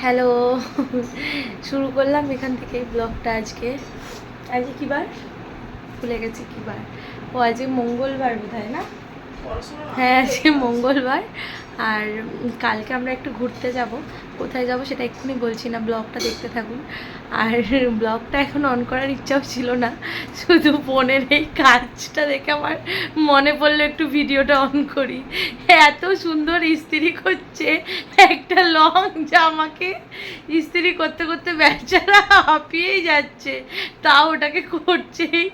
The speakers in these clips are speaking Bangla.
হ্যালো শুরু করলাম এখান থেকে ব্লগটা আজকে। আজকে কী বার? ভুলে গেছি কী বার। ও, আজকে মঙ্গলবার বোধ না? হ্যাঁ আজকে মঙ্গলবার। আর কালকে আমরা একটু ঘুরতে যাব। কোথায় যাব সেটা এক্ষুনি বলছি না, ব্লগটা দেখতে থাকুন। আর ব্লগটা এখন অন করার ইচ্ছাও ছিল না। শুধু ফোনের এই কাজটা দেখে আমার মনে পড়ল একটু ভিডিওটা অন করি। এত সুন্দর ইস্ত্রি করছে একটা লং জামাকে। ইস্ত্রি করতে করতে বেচারা হাঁপিয়েই যাচ্ছে। তাও ওটাকে করছেই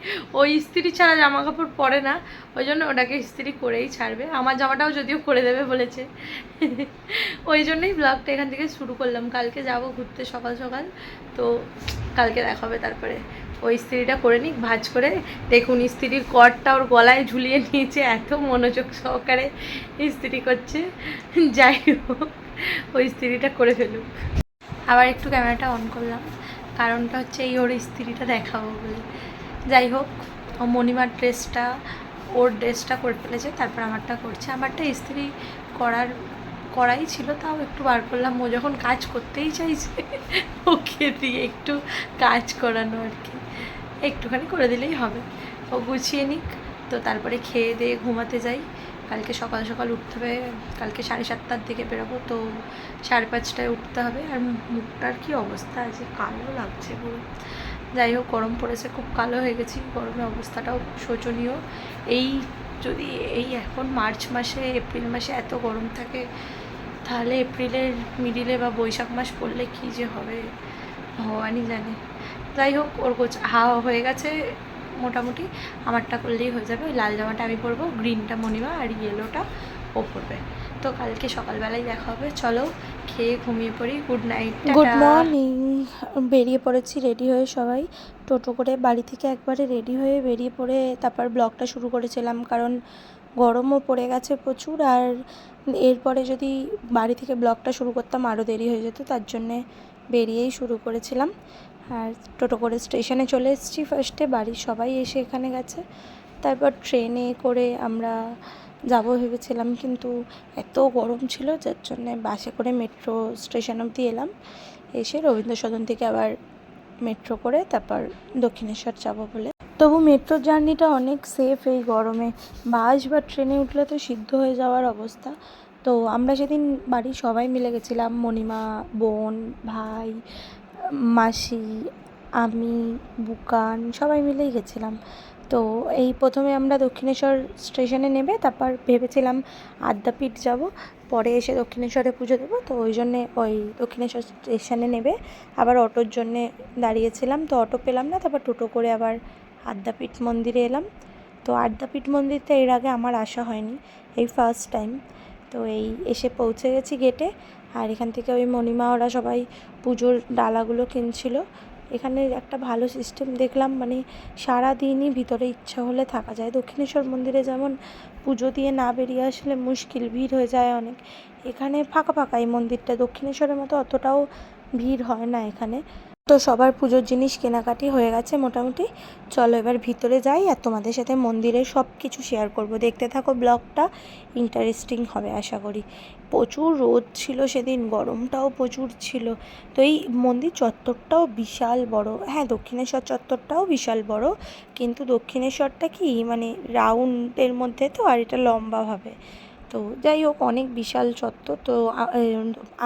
ওই ইস্ত্রি ছাড়া জামা কাপড় পরে না, ওই জন্য ওটাকে ইস্ত্রি করেই ছাড়বে। আমার জামাটাও যদিও করে দেবে বলেছে। ওই জন্যই ব্লগটা এখান থেকে শুরু করলাম। কালকে যাব ঘুরতে সকাল সকাল। তো কালকে দেখাবে তারপরে। ওই ইস্ত্রিটা করে নিক, ভাজ করে। দেখুন ইস্ত্রির কর্ডটা ওর গলায় ঝুলিয়ে নিয়েছে, এত মনোযোগ সহকারে ইস্ত্রি করছে। যাই হোক, ওই ইস্ত্রিটা করে ফেলুক। আবার একটু ক্যামেরাটা অন করলাম। কারণটা হচ্ছে এই ওর ইস্ত্রিটা দেখাবো বলে। যাই হোক, ও মণিমার ড্রেসটা, ওর ড্রেসটা করে ফেলেছে, তারপর আমারটা করছে। আমারটা ইস্ত্রি করার, করাই ছিল, তাও একটু বার করলাম। ও যখন কাজ করতেই চাইছে, ওকে দিয়ে একটু কাজ করানো আর কি। একটুখানি করে দিলেই হবে। ও গুছিয়ে নিক, তো তারপরে খেয়ে দিয়ে ঘুমাতে যাই। কালকে সকাল সকাল উঠতে হবে। কালকে সাড়ে সাতটার দিকে বেরোবো, তো সাড়ে পাঁচটায় উঠতে হবে। আর মুখটার কি অবস্থা? আছে কালো লাগছে পুরো। যাই হোক, গরম পড়েছে, খুব কালো হয়ে গেছি। গরমের অবস্থাটাও শোচনীয়। এই যদি, এই এখন মার্চ মাসে, এপ্রিল মাসে এত গরম থাকে, তাহলে এপ্রিলের মিডিলে বা বৈশাখ মাস পড়লে কী যে হবে? ভগবানই জানে। যাই হোক, ওর গোছ, হাওয়া হয়ে গেছে। মোটামুটি আমারটা করলেই হয়ে যাবে। ওই লাল জামাটা আমি পরবো গ্রিনটা মনিমা আর ইয়েলোটা ও পরবে। তো কালকে সকালবেলায় দেখা হবে। চলো খেয়ে ঘুমিয়ে পড়ি। গুড নাইট গুড মর্নিং বেরিয়ে পড়েছি রেডি হয়ে সবাই। টোটো করে বাড়ি থেকে একবারে রেডি হয়ে বেরিয়ে পড়ে তারপর ব্লগটা শুরু করেছিলাম কারণ গরমও পড়ে গেছে প্রচুর আর এরপরে যদি বাড়ি থেকে ব্লগটা শুরু করতাম আরও দেরি হয়ে যেত, তার জন্যে বেরিয়েই শুরু করেছিলাম। আর টোটো করে স্টেশনে চলে এসেছি ফার্স্টে বাড়ির সবাই এসে এখানে গেছে। তারপর ট্রেনে করে আমরা যাব ভেবেছিলাম, কিন্তু এত গরম ছিল যার জন্যে বাসে করে মেট্রো স্টেশন অবধি এলাম। এসে রবীন্দ্র সদন থেকে আবার মেট্রো করে তারপর দক্ষিণেশ্বর যাব বলে। তবু মেট্রোর জার্নিটা অনেক সেফ এই গরমে। বাস বা ট্রেনে উঠলে তো সিদ্ধ হয়ে যাওয়ার অবস্থা। তো আমরা সেদিন বাড়ির সবাই মিলে গেছিলাম, মণিমা, বোন, ভাই মাসি, আমি, বুকান সবাই মিলেই গেছিলাম। তো এই প্রথমে আমরা দক্ষিণেশ্বর স্টেশনে নেবে তারপর ভেবেছিলাম আদ্যাপীঠ যাব, পরে এসে দক্ষিণেশ্বরে পুজো দেবো। তো ওই জন্যে ওই দক্ষিণেশ্বর স্টেশনে নেবে আবার অটোর জন্যে দাঁড়িয়েছিলাম। তো অটো পেলাম না, তারপর টোটো করে আবার আদ্যাপীঠ মন্দিরে এলাম। তো আদ্যাপীঠ মন্দিরটা এর আগে আমার আসা হয়নি, এই ফার্স্ট টাইম তো এই এসে পৌঁছে গেছি গেটে আর এখান থেকে ওই মণিমা, ওরা সবাই পুজোর ডালাগুলো কিনছিল। এখানে একটা ভালো সিস্টেম দেখলাম মানে সারা দিনই ভিতরে ইচ্ছা হলে থাকা যায়। দক্ষিণেশ্বর মন্দিরে যেমন পুজো দিয়ে না বেরিয়ে আসলে মুশকিল, ভিড় হয়ে যায় অনেক। এখানে ফাঁকা ফাঁকা এই মন্দিরটা, দক্ষিণেশ্বরের মতো অতটাও ভিড় হয় না এখানে। তো সবার পুজোর জিনিস কেনাকাটি হয়ে গেছে মোটামুটি। চলো এবার ভিতরে যাই আর তোমাদের সাথে মন্দিরের সব কিছু শেয়ার করব। দেখতে থাকো ব্লগটা ইন্টারেস্টিং হবে আশা করি। প্রচুর রোদ ছিল সেদিন, গরমটাও প্রচুর ছিল। তো এই মন্দির চত্বরটাও বিশাল বড়। হ্যাঁ দক্ষিণেশ্বর চত্বরটাও বিশাল বড়। কিন্তু দক্ষিণেশ্বরটা কি মানে রাউন্ডের মধ্যে তো, আর এটা লম্বাভাবে তো যাই হোক, অনেক বিশাল চত্বর। তো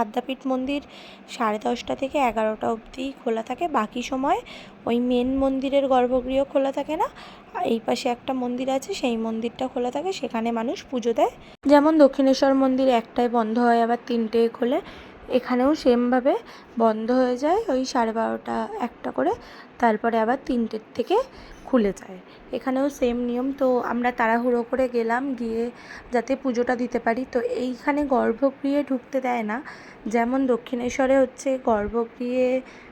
আদ্যাপীঠ মন্দির সাড়ে দশটা থেকে এগারোটা অবধি খোলা থাকে। বাকি সময় ওই মেন মন্দিরের গর্ভগৃহ খোলা থাকে না, এই পাশে একটা মন্দির আছে, সেই মন্দিরটা খোলা থাকে। সেখানে মানুষ পুজো দেয়। যেমন দক্ষিণেশ্বর মন্দির একটায় বন্ধ হয়, আবার তিনটে খোলে। এখানেও সেমভাবে বন্ধ হয়ে যায়, ওই সাড়ে বারোটা একটা করে। তারপরে আবার তিনটের থেকে খুলে যায়। এখানেও সেম নিয়ম। তো আমরা তাড়াহুড়ো করে গেলাম, গিয়ে যাতে পুজোটা দিতে পারি। তো এইখানে গর্ভগৃহে ঢুকতে দেয় না। যেমন দক্ষিণেশ্বরে হচ্ছে গর্ভগৃহে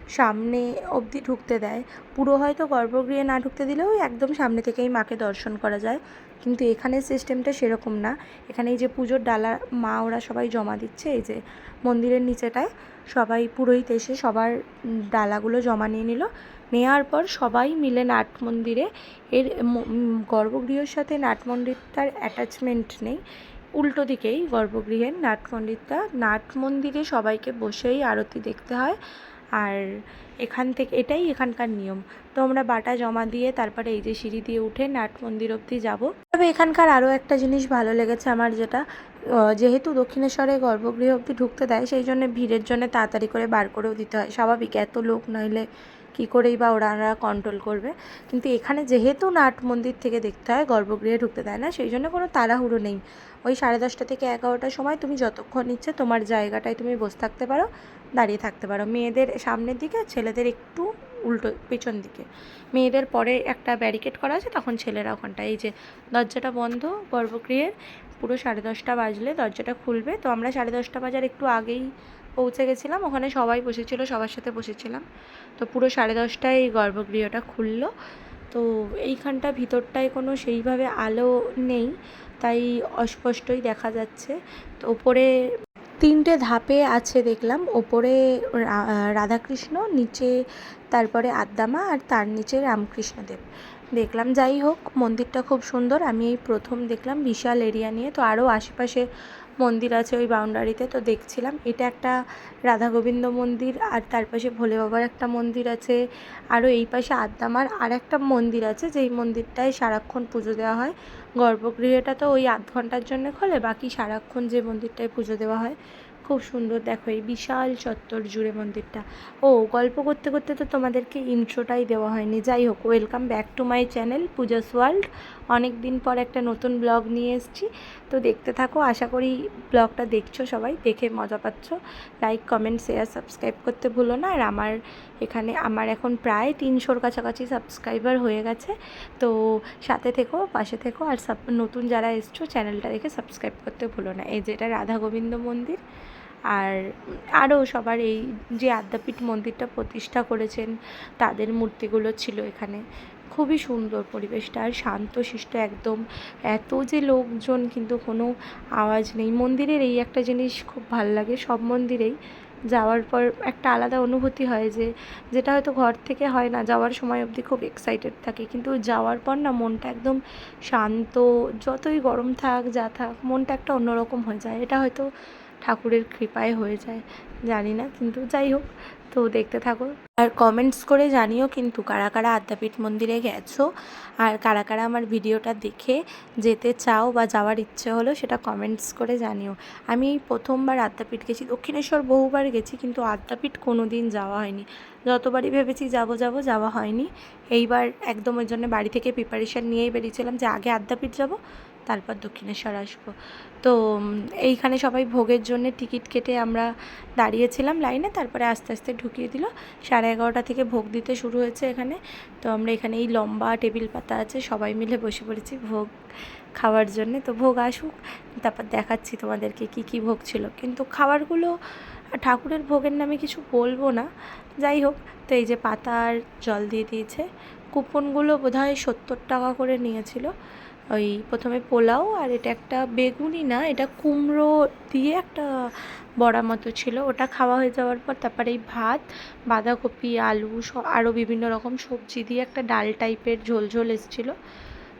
সামনে অবধি ঢুকতে দেয়। পুরো হয়তো গর্ভগৃহে না ঢুকতে দিলেও একদম সামনে থেকেই মাকে দর্শন করা যায়। কিন্তু এখানে সিস্টেমটা সেরকম না। এখানে এই যে পুজোর ডালা, মা ওরা সবাই জমা দিচ্ছে। এই যে মন্দিরের নিচেটায় সবাই পুরোহিত এসে সবার ডালাগুলো জমা নিয়ে নিল। নেওয়ার পর সবাই মিলে নাট মন্দিরে এর গর্ভগৃহের সাথে নাট মন্দিরটার অ্যাটাচমেন্ট নেই। উল্টো দিকেই গর্ভগৃহের নাট মন্দিরটা নাট মন্দিরে সবাইকে বসেই আরতি দেখতে হয়। আর এখান থেকে, এটাই এখানকার নিয়ম। তো আমরা বাটা জমা দিয়ে তারপরে এই যে সিঁড়ি দিয়ে উঠে নাট মন্দির অবধি যাব। তবে এখানকার আরও একটা জিনিস ভালো লেগেছে আমার যেটা যেহেতু দক্ষিণেশ্বরে গর্ভগৃহ অবধি ঢুকতে দেয়, সেই জন্য ভিড়ের জন্য তাড়াতাড়ি করে বার করেও দিতে হয়। স্বাভাবিক, এত লোক নইলে কী করেই বা ওরা কন্ট্রোল করবে। কিন্তু এখানে যেহেতু নাট মন্দির থেকে দেখতে হয়, গর্ভগৃহে ঢুকতে দেয় না, সেই জন্য কোনো তাড়াহুড়ো নেই। ওই সাড়ে দশটা থেকে এগারোটার সময় তুমি যতক্ষণ ইচ্ছে তোমার জায়গাটায় তুমি বসে থাকতে পারো, দাঁড়িয়ে থাকতে পারো। মেয়েদের সামনের দিকে, ছেলেদের একটু উল্টো পেছন দিকে। মেয়েদের পরে একটা ব্যারিকেড করা আছে, তখন ছেলেরা ওখানটা এই যে দরজাটা বন্ধ গর্ভগৃহের, পুরো সাড়ে দশটা বাজলে দরজাটা খুলবে। তো আমরা সাড়ে দশটা বাজার একটু আগেই পৌঁছে গেছিলাম। ওখানে সবাই বসেছিল, সবার সাথে বসেছিলাম। তো পুরো সাড়ে দশটায় এই গর্ভগৃহটা খুললো। তো এইখানটা ভিতরটায় কোনো সেইভাবে আলো নেই, তাই অস্পষ্টই দেখা যাচ্ছে। তো ওপরে তিনটে ধাপে আছে দেখলাম। ওপরে রাধাকৃষ্ণ, নিচে তারপরে আদ্দামা আর তার নিচে রামকৃষ্ণদেব। দেখলাম, যাই হোক, মন্দিরটা খুব সুন্দর। আমি এই প্রথম দেখলাম, বিশাল এরিয়া নিয়ে। তো আরও আশেপাশে মন্দির আছে ওই বাউন্ডারিতে তো দেখছিলাম। এটা একটা রাধা গোবিন্দ মন্দির, আর তার পাশে ভোলে বাবার একটা মন্দির আছে, আরও এই পাশে আদ্দামার আর একটা মন্দির আছে, যেই মন্দিরটায় সারাক্ষণ পুজো দেওয়া হয়। গর্ভগৃহটা তো ওই আধ ঘণ্টার জন্য খোলে, বাকি সারাক্ষণ যে মন্দিরটায় পুজো দেওয়া হয়, খুব সুন্দর। দেখো এই বিশাল চত্বর জুড়ে মন্দিরটা। ও, গল্প করতে করতে তো তোমাদেরকে ইন্ট্রোটাই দেওয়া হয়নি। যাই হোক welcome back to my channel Pooja's world অনেক দিন পর একটা নতুন ব্লগ নিয়ে এসেছি। তো দেখতে থাকো, আশা করি ব্লগটা দেখছ সবাই, দেখে মজা পাচ্ছ। লাইক কমেন্ট শেয়ার সাবস্ক্রাইব করতে ভুলো না। আর আমার এখানে, আমার এখন প্রায় তিনশোর কাছাকাছি সাবস্ক্রাইবার হয়ে গেছে। তো সাথে থেকো, পাশে থেকো, আর সব নতুন যারা এসছো চ্যানেলটা দেখে সাবস্ক্রাইব করতে ভুলো না। এই যেটা রাধা গোবিন্দ মন্দির। আর আরও সবার এই যে আদ্যাপীঠ মন্দিরটা প্রতিষ্ঠা করেছেন, তাদের মূর্তিগুলো ছিল এখানে। খুবই সুন্দর পরিবেশটা, আর শান্তশিষ্ট একদম। এত যে লোকজন, কিন্তু কোনো আওয়াজ নেই। মন্দিরের এই একটা জিনিস খুব ভালো লাগে, সব মন্দিরেই যাওয়ার পর একটা আলাদা অনুভূতি হয় যে, যেটা হয়তো ঘর থেকে হয় না, যাওয়ার সময় অবধি খুব এক্সাইটেড থাকে। কিন্তু যাওয়ার পর না, মনটা একদম শান্ত, যতই গরম থাক, যা থাক, মনটা একটা অন্যরকম হয়ে যায়। এটা হয়তো ঠাকুরের কৃপায় হয়ে যায়। জানি না, কিন্তু যাই হোক, তো দেখতে থাকো। আর কমেন্টস করে জানিও কিন্তু কারা কারা আদ্যাপীঠ মন্দিরে গেছো, আর কারা কারা আমার ভিডিওটা দেখে যেতে চাও বা যাওয়ার ইচ্ছে হলো সেটা কমেন্টস করে জানিও। আমি প্রথমবার আদ্যাপীঠ গেছি, দক্ষিণেশ্বর বহুবার গেছি, কিন্তু আদ্যাপীঠ কোনো দিন যাওয়া হয়নি। যতবারই ভেবেছি যাব যাব, যাওয়া হয়নি। এইবার একদম ওই জন্য বাড়ি থেকে প্রিপারেশান নিয়েই বেরিয়েছিলাম যে আগে আদ্যাপীঠ যাব তারপর দক্ষিণেশ্বর আসব। তো এইখানে সবাই ভোগের জন্য টিকিট কেটে আমরা দাঁড়িয়েছিলাম লাইনে, তারপরে আস্তে আস্তে ঢুকিয়ে দিল। সাড়ে এগারোটা থেকে ভোগ দিতে শুরু হয়েছে এখানে। তো আমরা এখানে এই লম্বা টেবিল পাতা আছে, সবাই মিলে বসে পড়েছি ভোগ খাওয়ার জন্য। তো ভোগ আসুক, তারপর দেখাচ্ছি তোমাদেরকে কি কি ভোগ ছিল। কিন্তু খাবারগুলো, ঠাকুরের ভোগের নামে কিছু বলব না। যাই হোক, তো এই যে পাতার জল দিয়ে দিয়েছে, কুপনগুলো বোধহয় সত্তর টাকা করে নিয়েছিল। ওই প্রথমে পোলাও আর এটা একটা বেগুনি না, এটা কুমড়ো দিয়ে একটা বড়া মতো ছিল। ওটা খাওয়া হয়ে যাওয়ার পর তারপরে এই ভাত, বাঁধাকপি, আলু আরও বিভিন্ন রকম সবজি দিয়ে একটা ডাল টাইপের ঝোল ঝোল এসেছিল।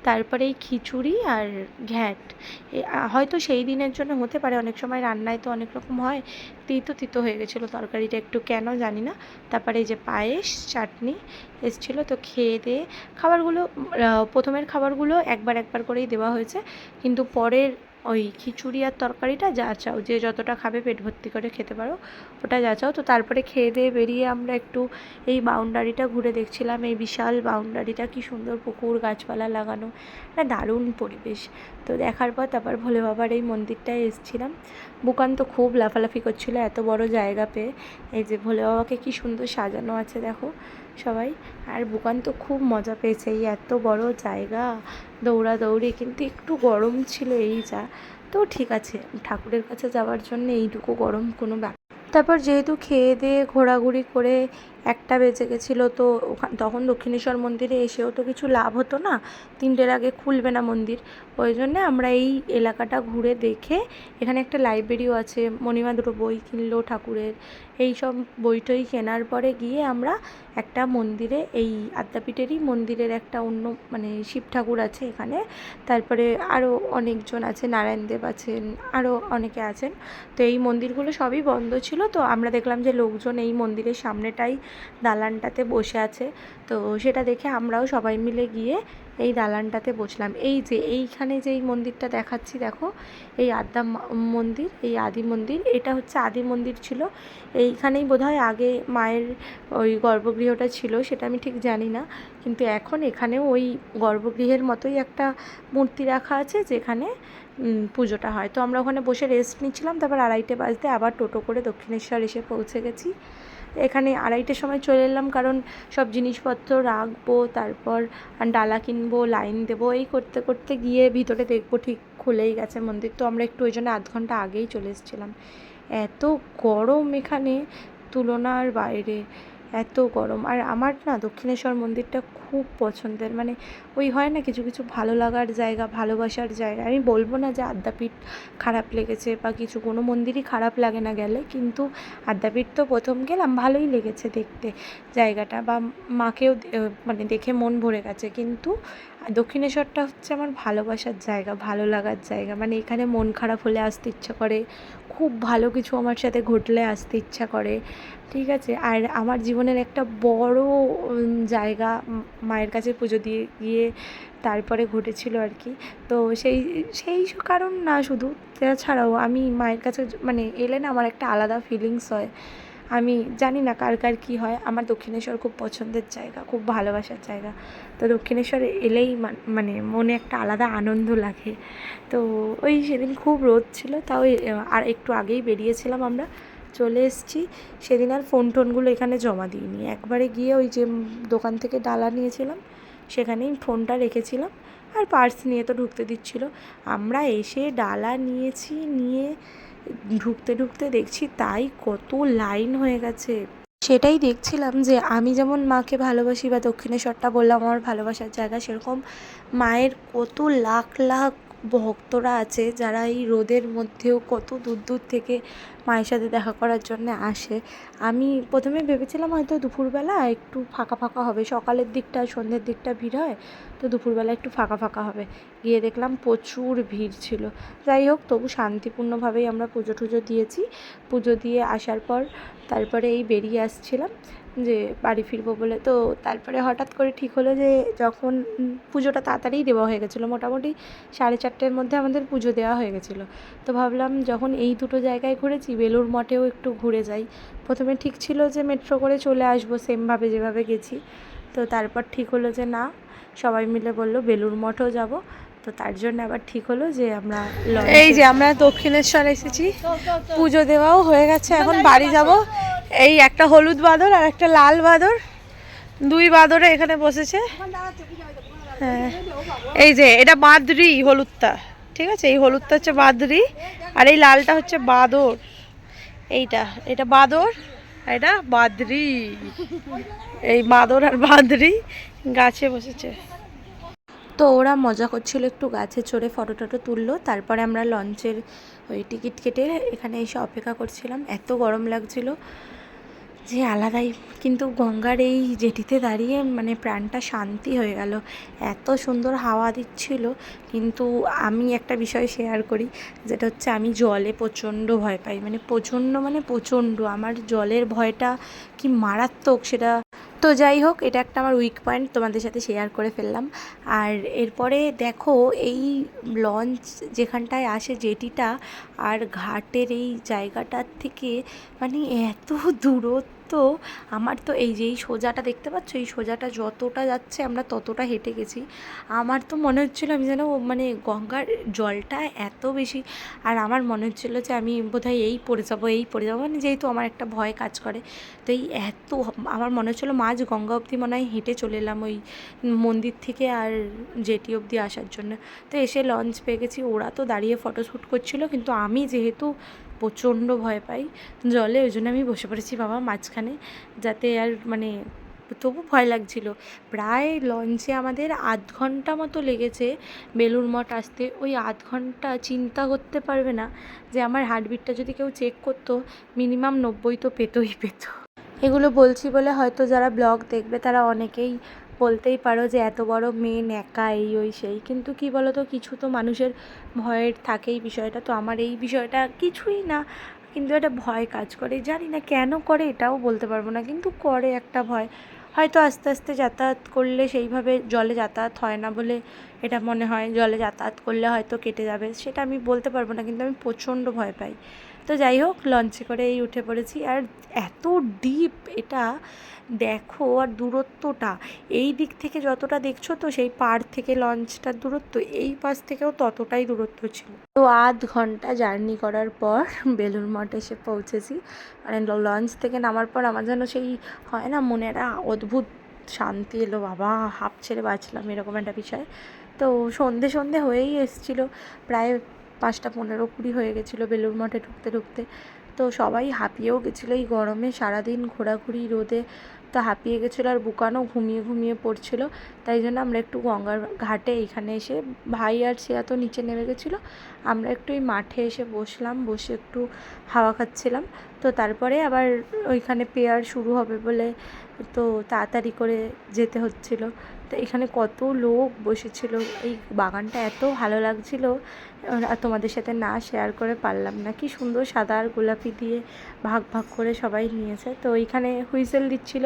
তারপরে এই খিচুড়ি আর ঘ্যাট। হয়তো সেই দিনের জন্য হতে পারে, অনেক সময় রান্নায় তো অনেক রকম হয়, তিতো তিতো হয়ে গেছিল তরকারিটা একটু কেন জানি না। তারপরে এই যে পায়েস, চাটনি এসেছিল, তো খেয়ে দিয়ে খাবারগুলো প্রথমের খাবারগুলো একবার একবার করেই দেওয়া হয়েছে। কিন্তু পরের ওই খিচুড়ি আর তরকারিটা যা চাও, যে যতটা খাবে পেট ভর্তি করে খেতে পারো, ওটা যা চাও। তো তারপরে খেয়ে দিয়ে বেরিয়ে আমরা একটু এই বাউন্ডারিটা ঘুরে দেখছিলাম, এই বিশাল বাউন্ডারিটা, কি সুন্দর পুকুর, গাছপালা লাগানো, একটা দারুণ পরিবেশ। তো দেখার পর তারপর ভোলে বাবার এই মন্দিরটায় এসেছিলাম। বুকান তো খুব লাফালাফি করছিল এত বড় জায়গা পেয়ে। এই যে ভোলে বাবাকে কি সুন্দর সাজানো আছে দেখো সবাই। আর বুকান তো খুব মজা পেয়েছে, এই এত বড় জায়গা দৌড়াদৌড়ি, কিন্তু একটু গরম ছিল এই যা। তো ঠিক আছে, ঠাকুরের কাছে যাওয়ার জন্য এইটুকু গরম কোনো ব্যাপার তারপর যেহেতু খেয়ে দিয়ে ঘোরাঘুরি করে একটা বেজে গেছিল, তো ওখান তখন দক্ষিণেশ্বর মন্দিরে এসেও তো কিছু লাভ হতো না। তিনটের আগে খুলবে না মন্দির। ওই জন্যে আমরা এই এলাকাটা ঘুরে দেখে এখানে একটা লাইব্রেরিও আছে, মণিমা দুটো বই কিনলো ঠাকুরের। এই সব বই টই কেনার পরে গিয়ে আমরা একটা মন্দিরে, এই আদ্যাপীঠেরই মন্দিরের একটা অন্য মানে শিব ঠাকুর আছে এখানে। তারপরে আরও অনেকজন আছে নারায়ণদেব আছেন আরও অনেকে আছেন। তো এই মন্দিরগুলো সবই বন্ধ ছিল, তো আমরা দেখলাম যে লোকজন এই মন্দিরের সামনেটাই দালানটাতে বসে আছে। তো সেটা দেখে আমরাও সবাই মিলে গিয়ে এই দালানটাতে বসলাম। এই যে এইখানে যে এই মন্দিরটা দেখাচ্ছি, দেখো, এই আদ্যা মন্দির, এই আদি মন্দির, এটা হচ্ছে আদি মন্দির ছিল। এইখানেই বোধহয় আগে মায়ের ওই গর্ভগৃহটা ছিল, সেটা আমি ঠিক জানি না। কিন্তু এখন এখানেও ওই গর্ভগৃহের মতোই একটা মূর্তি রাখা আছে, যেখানে পুজোটা হয়। তো আমরা ওখানে বসে রেস্ট নিচ্ছিলাম, তারপর আড়াইটে বাজতে আবার টোটো করে দক্ষিণেশ্বর এসে পৌঁছে গেছি। এখানে আড়াইটের সময় চলে এলাম, কারণ সব জিনিসপত্র রাখব, তারপর ডালা কিনবো, লাইন দেবো, এই করতে করতে গিয়ে ভিতরে দেখব ঠিক খুলেই গেছে মন্দির। তো আমরা একটু ওই জন্য আধ ঘণ্টা আগেই চলে এসেছিলাম। এত গরম এখানে, তুলনার বাইরে। এত গরম। আর আমার না দক্ষিণেশ্বর মন্দিরটা খুব পছন্দের। মানে ওই হয় না কিছু কিছু ভালো লাগার জায়গা, ভালোবাসার জায়গা। আমি বলব না যে আদ্যাপীঠ খারাপ লেগেছে বা কিছু, কোনো মন্দিরই খারাপ লাগে না গেলে। কিন্তু আদ্যাপীঠ তো প্রথম গেলাম, ভালোই লেগেছে দেখতে জায়গাটা বা মাকেও মানে দেখে মন ভরে গেছে। কিন্তু দক্ষিণেশ্বরটা হচ্ছে আমার ভালোবাসার জায়গা, ভালো লাগার জায়গা। মানে এখানে মন খারাপ হলে আসতে ইচ্ছা করে, খুব ভালো কিছু আমার সাথে ঘটলে আসতে ইচ্ছা করে। ঠিক আছে? আর আমার জীবনের একটা বড় জায়গা মায়ের কাছে পুজো দিয়ে গিয়ে তারপরে ঘটেছিল আর কি। তো সেই সেই কারণ না শুধু, তাছাড়াও আমি মায়ের কাছে মানে এলে না আমার একটা আলাদা ফিলিংস হয়। আমি জানি না কার কার কী হয়। আমার দক্ষিণেশ্বর খুব পছন্দের জায়গা, খুব ভালোবাসার জায়গা। তো দক্ষিণেশ্বরে এলেই মান- মানে মনে একটা আলাদা আনন্দ লাগে। তো ওই সেদিন খুব রোদ ছিল, তাও আর একটু আগেই বেরিয়েছিলাম আমরা। চলে এসেছি। সেদিন আর ফোন টোনগুলো এখানে জমা দিইনি। একবারে গিয়ে ওই যে দোকান থেকে ডালা নিয়েছিলাম, সেখানেই ফোনটা রেখেছিলাম আর পার্স নিয়ে তো ঢুকতে দিচ্ছিল। আমরা এসে ডালা নিয়েছি, নিয়ে ঢুকতে ঢুকতে দেখছি তাই কত লাইন হয়ে গেছে। সেটাই দেখছিলাম যে আমি যেমন মাকে ভালোবাসি বা দক্ষিণেশ্বরটা বললাম, আমার ভালোবাসার জায়গা সেরকম। মায়ের কত লাখ লাখ ভক্তরা আছে যারা এই রোদের মধ্যেও কত দূর দূর থেকে মায়ের সাথে দেখা করার জন্য আসে। আমি প্রথমে ভেবেছিলাম হয়তো দুপুরবেলা একটু ফাঁকা ফাঁকা হবে, সকালের দিকটা, সন্ধ্যের দিকটা ভিড় হয়, তো দুপুরবেলা একটু ফাঁকা ফাঁকা হবে। গিয়ে দেখলাম প্রচুর ভিড় ছিল। যাই হোক, তবু শান্তিপূর্ণভাবেই আমরা পুজো টুজো দিয়েছি। পুজো দিয়ে আসার পর তারপরে এই বেরিয়ে আসছিলাম। যে বাড়ি ফিরবো বলে। তো তারপরে হঠাৎ করে ঠিক হলো যে যখন পুজোটা তাড়াতাড়িই দেওয়া হয়ে গেছিল, মোটামুটি সাড়ে চারটের মধ্যে আমাদের পুজো দেওয়া হয়ে গেছিল। তো ভাবলাম যখন এই দুটো জায়গায় ঘুরেছি বেলুর মঠেও একটু ঘুরে যাই। প্রথমে ঠিক ছিল যে মেট্রো করে চলে আসব সেমভাবে যেভাবে গেছি। তো তারপর ঠিক হলো যে না, সবাই মিলে বলল বেলুর মঠও যাব। তো তার জন্য আবার ঠিক হলো যে আমরা এই যে আমরা দক্ষিণেশ্বর এসেছি। পুজো দেওয়াও হয়ে গেছে এখন বাড়ি যাব। এই একটা হলুদ বাদর আর একটা লাল বাদর। দুই বাদরে এখানে বসেছে। হ্যাঁ। এই যে এটা বাদরি হলুদটা ঠিক আছে? এই হলুদটা হচ্ছে বাদরি আর এই লালটা হচ্ছে বাদর। এইটা এটা বাদর আর এটা বাদরি। এই বাদর আর বাদরি গাছে বসেছে। তো ওরা মজা করছিল একটু গাছে চড়ে ফটো টটো তুললো, তারপরে আমরা লঞ্চের ওই টিকিট কেটে এখানে এসে অপেক্ষা করছিলাম। এত গরম লাগছিল যে আলাদাই। কিন্তু গঙ্গার এই জেটিতে দাঁড়িয়ে মানে প্রাণটা শান্তি হয়ে গেল। এত সুন্দর হাওয়া দিচ্ছিল। কিন্তু আমি একটা বিষয় শেয়ার করি, যেটা হচ্ছে আমি জলে প্রচণ্ড ভয় পাই। মানে প্রচণ্ড মানে প্রচণ্ড। আমার জলের ভয়টা কি মারাত্মক সেটা তো যাই হোক, এটা একটা আমার উইক পয়েন্ট তোমাদের সাথে শেয়ার করে ফেললাম। আর এরপরে দেখো, এই লঞ্চ যেখানটায় আসে জেটিটা আর ঘাটের এই জায়গাটার থেকে মানে এত দূরত্ব আমার তো এই যে এই সোজাটা দেখতে পাচ্ছ? এই সোজাটা যতটা যাচ্ছে আমরা ততটা হেঁটে গেছি। আমার তো মনে হচ্ছিল আমি যেন মানে গঙ্গার জলটা এত বেশি। আর আমার মনে হচ্ছিল যে আমি বোধহয় এই পড়ে যাব, এই পড়ে যাব মানে যেহেতু আমার একটা ভয় কাজ করে। তো এই এত আমার মনে হচ্ছিল মাঝ গঙ্গা অবধি মনে হয় হেঁটে চলে এলাম ওই মন্দির থেকে আর জেটি অবধি আসার জন্য। তো এসে লঞ্চ পেয়ে গেছি। ওরা তো দাঁড়িয়ে ফটোশ্যুট করছিল, কিন্তু আমি যেহেতু প্রচণ্ড ভয় পাই জলে, ওই জন্য আমি বসে পড়েছি বাবা মাঝখানে, যাতে আর মানে তবু ভয় লাগছিল। প্রায় লঞ্চে আমাদের আধ ঘণ্টা মতো লেগেছে বেলুর মঠ আসতে। ওই আধ ঘণ্টা চিন্তা করতে পারবে না যে আমার হার্টবিটটা যদি কেউ চেক করতো মিনিমাম নব্বই তো পেতই পেত। এগুলো বলছি বলে হয়তো যারা ব্লগ দেখবে তারা অনেকেই বলতেই পারো যে এত বড় মেয়ে একা এই ওই সেই। কিন্তু কি বলো তো কিছু তো মানুষের ভয়ের থাকেই বিষয়টা। তো আমার এই বিষয়টা কিছুই না। কিন্তু একটা ভয় কাজ করে। জানি না কেন করে এটাও বলতে পারব না। কিন্তু করে একটা ভয়। হয়তো আস্তে আস্তে যাতায়াত করলে সেইভাবে জলে যাতায়াত হয় না বলে এটা মনে হয়। জলে যাতায়াত করলে হয়তো কেটে যাবে। সেটা আমি বলতে পারব না। কিন্তু আমি প্রচণ্ড ভয় পাই। তো যাই হোক লঞ্চে করে এই উঠে পড়েছি। আর এত ডিপ এটা দেখো আর দূরত্বটা। এই দিক থেকে যতটা দেখছ তো, সেই পার থেকে লঞ্চটার দূরত্ব, এই পাশ থেকেও ততটাই দূরত্ব ছিল। তো আধ ঘণ্টা জার্নি করার পর বেলুর মঠ এসে পৌঁছেছি। মানে লঞ্চ থেকে নামার পর আমার যেন সেই হয় না, মনে একটা অদ্ভুত শান্তি এলো। বাবা হাফ ছেড়ে বাঁচলাম এরকম একটা বিষয়। তো সন্ধে সন্ধে হয়েই এসেছিল। প্রায় পাঁচটা পনেরো কুড়ি হয়ে গেছিল বেলুর মঠে ঢুকতে ঢুকতে। তো সবাই হাঁপিয়েও গেছিল এই গরমে, সারাদিন ঘোরাঘুরি, রোদে তো হাঁপিয়ে গেছিল আর বুকানও ঘুমিয়ে ঘুমিয়ে পড়ছিল। তাই জন্য আমরা একটু গঙ্গার ঘাটে এখানে এসে, ভাই আর শ্রেয়া তো নিচে নেমে গেছিল, আমরা একটু এই মাঠে এসে বসলাম, বসে একটু হাওয়া খাচ্ছিলাম। তো তারপরে আবার ওইখানে পেয়ার শুরু হবে বলে তো তাড়াতাড়ি করে যেতে হচ্ছিল। তো এখানে কত লোক বসেছিল, এই বাগানটা এত ভালো লাগছিল। আর তোমাদের সাথে না শেয়ার করে পারলাম না। কি সুন্দর সাদা আর গোলাপি দিয়ে ভাগ ভাগ করে সবাই নিয়েছে। তো ওইখানে হুইসেল দিচ্ছিল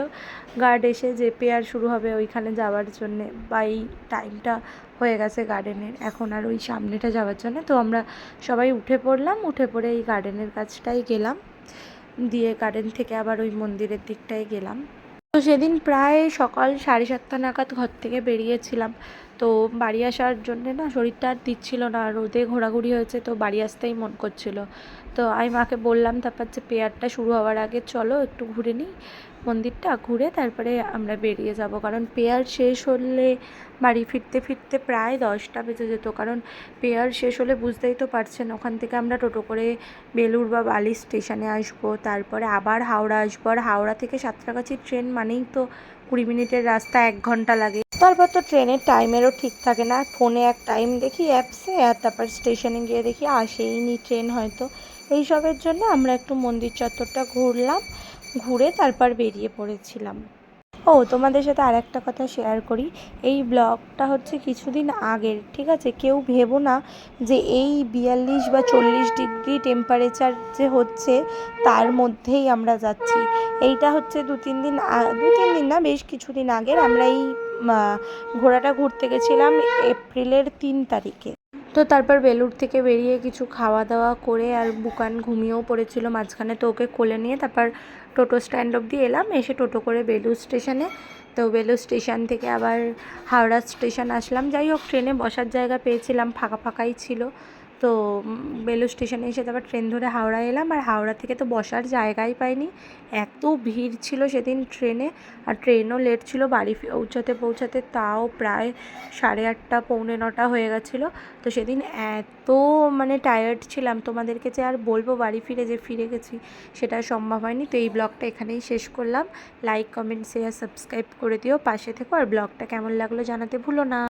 গার্ড এসে যে পেয়ার শুরু হবে ওইখানে যাওয়ার জন্যে। বা এই টাইমটা হয়ে গেছে গার্ডেনের এখন আর ওই সামনেটা যাওয়ার জন্য। তো আমরা সবাই উঠে পড়লাম, উঠে পড়ে এই গার্ডেনের কাছটাই গেলাম। দিয়ে গার্ডেন থেকে আবার ওই মন্দিরের দিকটায় গেলাম। তো সেদিন প্রায় সকাল সাড়ে সাতটা নাগাদ ঘর থেকে বেরিয়েছিলাম। তো বাড়ি আসার জন্যে না শরীরটা আর দিচ্ছিল না রোদে ঘোরাঘুরি হয়েছে তো বাড়ি আসতেই মন করছিল। তো আমি মাকে বললাম, তারপর যে পেয়ারটা শুরু হওয়ার আগে চলো একটু ঘুরে নিই মন্দিরটা, ঘুরে তারপরে আমরা বেরিয়ে যাব। কারণ পেয়ার শেষ হলে বাড়ি ফিরতে ফিরতে প্রায় দশটা বেজে যেত। কারণ পেয়ার শেষ হলে বুঝতেই তো পারছেন, ওখান থেকে আমরা টোটো করে বেলুর বা বালি স্টেশনে আসব, তারপরে আবার হাওড়া আসব। আর হাওড়া থেকে সাঁতরাগাছি ট্রেন মানেই তো কুড়ি মিনিটের রাস্তা, এক ঘণ্টা লাগে। তারপর তো ট্রেনের টাইমেরও ঠিক থাকে না। ফোনে এক টাইম দেখি অ্যাপসে আর তারপর স্টেশনে গিয়ে দেখি আসেইনি ট্রেন হয়তো। এইসবের জন্য আমরা একটু মন্দির চত্বরটা ঘুরলাম, ঘুরে তারপর বেরিয়ে পড়েছিলাম। ও, তোমাদের সাথে আর একটা কথা শেয়ার করি। এই ব্লগটা হচ্ছে কিছুদিন আগের, ঠিক আছে? কেউ ভেবো না যে এই বিয়াল্লিশ বা চল্লিশ ডিগ্রি টেম্পারেচার যে হচ্ছে, তার মধ্যেই আমরা যাচ্ছি। এইটা হচ্ছে দু তিন দিন দু তিন দিন না, বেশ কিছুদিন আগের। আমরা এই ঘোড়াটা ঘুরতে গেছিলাম এপ্রিলের তিন তারিখে। তো তারপর বেলুর থেকে বেরিয়ে কিছু খাওয়া দাওয়া করে আর বুকান ঘুমিয়েও পড়েছিল মাঝখানে, তো ওকে কোলে নিয়ে তারপর টোটো স্ট্যান্ড অবধি এলাম, এসে টোটো করে বেলুর স্টেশনে। তো বেলুর স্টেশন থেকে আবার হাওড়া স্টেশন আসলাম। যাই হোক, ট্রেনে বসার জায়গা পেয়েছিলাম, ফাঁকা ফাঁকাই ছিল। তো বেলুর স্টেশনে এসে তারপর ট্রেন ধরে হাওড়া এলাম। আর হাওড়া থেকে তো বসার জায়গাই পাইনি। এত ভিড় ছিল সেদিন ট্রেনে। আর ট্রেনও লেট ছিল বাড়ি পৌঁছাতে পৌঁছাতে তাও প্রায় সাড়ে আটটা, পৌনে নটা হয়ে গেছিল। তো সেদিন এত মানে টায়ার্ড ছিলাম। তোমাদেরকে যে আর বলব বাড়ি ফিরে যে ফিরে গেছি, সেটা সম্ভব হয়নি। তো এই ব্লগটা এখানেই শেষ করলাম। লাইক কমেন্ট শেয়ার সাবস্ক্রাইব করে দিও। পাশে থেকো। আর ব্লগটা কেমন লাগল জানাতে ভুলো না।